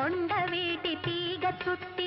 కొండవేటి తీగ చుట్టి